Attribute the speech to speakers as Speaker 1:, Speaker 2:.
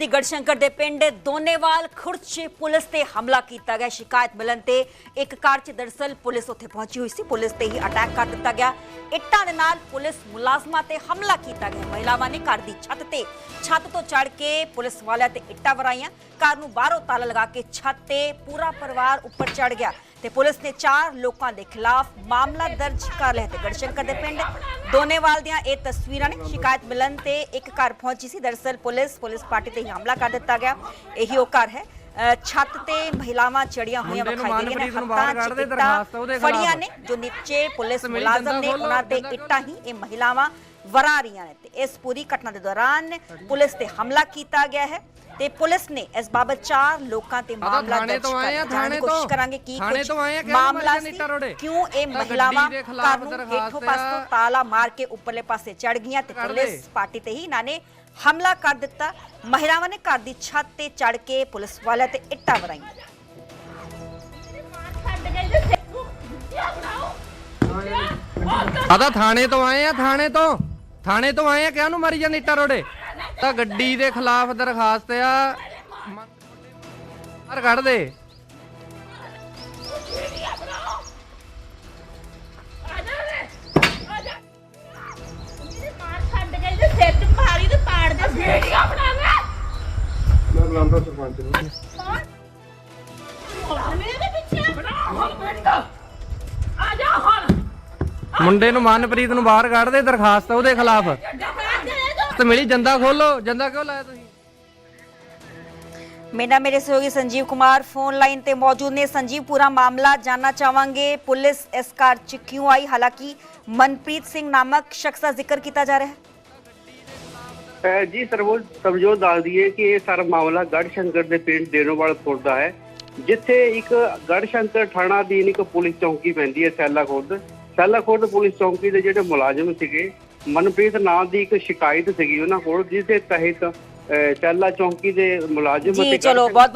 Speaker 1: ਦੀ ਗੜਸ਼ੰਕਰ ਦੇ ਪਿੰਡ ਦੋਨੇਵਾਲ ਖੁਰਦ ਪੁਲਿਸ ਤੇ ਹਮਲਾ ਕੀਤਾ ਗਿਆ। ਸ਼ਿਕਾਇਤ ਮਿਲਣ ਤੇ ਇੱਕ ਕਾਰ 'ਚ ਦਰਸਲ ਪੁਲਿਸ ਉੱਥੇ ਪਹੁੰਚੀ ਹੋਈ ਸੀ। ਪੁਲਿਸ ਤੇ ਹੀ ਅਟੈਕ ਕਰ ਦਿੱਤਾ ਗਿਆ। ਇੱਟਾਂ ਦੇ ਨਾਲ ਪੁਲਿਸ ਮੁਲਾਜ਼ਮਾਂ ਤੇ ਹਮਲਾ ਕੀਤਾ ਗਿਆ। ਮਹਿਲਾਵਾਂ ਨੇ ਘਰ ਦੀ ਛੱਤ ਤੇ ਛੱਤ ਤੋਂ ਚੜ ਕੇ ਪੁਲਿਸ ਵਾਲਿਆਂ ਤੇ ਇੱਟਾਂ ਵਰਾਈਆਂ। ਘਰ ਨੂੰ ਬਾਹਰੋਂ ਤਾਲਾ ਲਗਾ ਕੇ ਛੱਤ ਤੇ ਪੂਰਾ ਪਰਿਵਾਰ ਉੱਪਰ ਚੜ ਗਿਆ। ਤੇ ਪੁਲਿਸ ਨੇ ਚਾਰ ਲੋਕਾਂ ਦੇ ਖਿਲਾਫ ਮਾਮਲਾ ਦਰਜ ਕਰ ਲਿਆ ਤੇ ਗੜਸ਼ੰਕਰ ਦੇ ਪਿੰਡ ਦੋਨੇਵਾਲ ਦੀਆਂ ਇਹ ਤਸਵੀਰਾਂ ਨੇ ਸ਼ਿਕਾਇਤ ਮਿਲਣ ਤੇ ਇੱਕ ਘਰ ਪਹੁੰਚੀ ਸੀ। ਦਰਸਲ ਪੁਲਿਸ ਪੁਲਿਸ ਪਾਰਟੀ ਤੇ ਹਮਲਾ ਕਰ ਦਿੱਤਾ ਗਿਆ। ਇਹੀ ਉਹ ਘਰ ਹੈ। ਛੱਤ ਤੇ ਮਹਿਲਾਵਾਂ ਚੜੀਆਂ ਹੋਈਆਂ ਵਿਖਾਈ ਦੇ ਰਹੀਆਂ ਨੇ। ਹੱਥਾਂ 'ਚ ਇੱਟਾਂ। ਫੜੀਆਂ ਨੇ ਜੋ ਨੀਚੇ ਪੁਲਿਸ ਮੁਲਾਜ਼ਮ ਨੇ ਉਹਨਾਂ ਤੇ ਇੱਟਾਂ ਹੀ ਇਹ ਮਹਿਲਾਵਾਂ ਵਰਾ ਰਹੀਆਂ ਨੇ। ਤੇ ਇਸ ਪੂਰੀ ਘਟਨਾ ਦੇ ਦੌਰਾਨ ਪੁਲਿਸ ਤੇ ਹਮਲਾ ਕੀਤਾ ਗਿਆ ਹੈ। ਤੇ ਪੁਲਿਸ ਨੇ ਇਸ ਬਾਬਤ ਚਾਰ ਲੋਕਾਂ ਤੇ ਮਾਮਲਾ ਦਰਜ
Speaker 2: ਤੋਂ ਆਏ ਆ,
Speaker 1: ਕਰ ਜਾਣਨ ਦੀ ਕੋਸ਼ਿਸ਼। ਕਰਾਂਗੇ ਕੀ ਕੁਝ ਮਾਮਲਾ ਸੀ। ਕਿਉਂ ਇਹ ਮਹਿਲਾਵਾਂ ਘਰ ਨੂੰ ਹੇਠੋਂ ਪਾਸੋਂ। ਤਾਲਾ ਮਾਰ ਕੇ ਉੱਪਰਲੇ ਪਾਸੇ ਚੜ ਗਈਆਂ ਤੇ। ਪੁਲਿਸ ਪਾਰਟੀ ਤੇ ਹੀ ਇਹਨਾਂ ਨੇ ਹਮਲਾ ਕਰ ਦਿੱਤਾ ਮਹਿਲਾਵਾਂ ਨੇ ਘਰ ਦੀ ਛੱਤ ਤੇ ਚੜ ਕੇ ਪੁਲਿਸ ਵਾਲਿਆਂ ਤੇ ਇੱਟਾਂ ਵਰਾਈਆਂ
Speaker 2: ਆਦਾ ਥਾਣੇ ਤੋਂ ਆਏ ਆ ਥਾਣੇ ਤੋਂ ਥਾਣੇ ਤੋਂ ਆਏ ਆ ਕਿਹਨੂੰ ਮਾਰੀ ਜਾਂਦੀ ਇੱਟਾਂ ਰੋੜੇ? ਤਾਂ ਗੱਡੀ ਦੇ ਖਿਲਾਫ ਦਰਖਾਸਤ ਆ। ਬਾਹਰ ਕੱਢ ਦੇ।
Speaker 3: ਮੈਂ ਬੁਲਾਉਂਦਾ ਸਰਪੰਚ ਨੂੰ।
Speaker 2: ਮੁੰਡੇ ਨੂੰ ਮਨਪ੍ਰੀਤ ਨੂੰ ਬਾਹਰ ਕੱਢ ਦੇ ਦਰਖਾਸਤ ਉਹਦੇ ਖਿਲਾਫ। ਤੇ ਮਿਲੀ ਜੰਦਾ ਖੋਲੋ ਜੰਦਾ ਕਿਉਂ ਲਾਇਆ ਤੁਸੀਂ?
Speaker 1: ਮੇਰਾ ਮੇਰੇ ਸਹਿਯੋਗੀ ਸੰਜੀਵ ਕੁਮਾਰ ਫੋਨ ਲਾਈਨ ਤੇ ਮੌਜੂਦ ਨੇ। ਸੰਜੀਵ ਪੂਰਾ ਮਾਮਲਾ ਜਾਨਣਾ ਚਾਹਾਂਗੇ। ਪੁਲਿਸ ਇਸ ਕਾਰ ਚ ਕਿਉਂ ਆਈ? ਹਾਲਾਂਕਿ ਮਨਪ੍ਰੀਤ ਸਿੰਘ ਨਾਮਕ ਸ਼ਖਸ ਦਾ ਜ਼ਿਕਰ ਕੀਤਾ ਜਾ ਰਿਹਾ ਹੈ।
Speaker 4: ਅਹ ਜੀ ਸਰਵੋਜ ਸਮਝੋ ਦੱਸ ਦਈਏ ਕਿ ਇਹ ਸਾਰਾ ਮਾਮਲਾ ਗੜਸ਼ੰਕਰ ਦੇ ਪਿੰਡ ਦੇਨੋਵਾਲ ਖੁਰਦ ਦਾ ਹੈ ਜਿੱਥੇ ਇੱਕ ਗੜਸ਼ੰਕਰ ਥਾਣਾ ਦੀ ਇੱਕ ਪੁਲਿਸ ਚੌਂਕੀ ਪੈਂਦੀ ਹੈ ਸੈਲਾ ਖੁਰਦ ਸੈਲਾ ਖੁਰਦ ਪੁਲਿਸ ਚੌਂਕੀ ਦੇ ਜਿਹੜੇ ਮੁਲਾਜ਼ਮ ਸੀਗੇ ਮਨਪ੍ਰੀਤ ਨਾਂ ਦੀ ਇੱਕ ਸ਼ਿਕਾਇਤ ਸੀਗੀ ਉਹਨਾਂ ਕੋਲ ਜਿਸ ਦੇ ਤਹਿਤ ਸੈਲਾ ਚੌਂਕੀ ਦੇ ਮੁਲਾਜ਼ਮ
Speaker 1: ਜੀ ਚਲੋ ਬਹੁਤ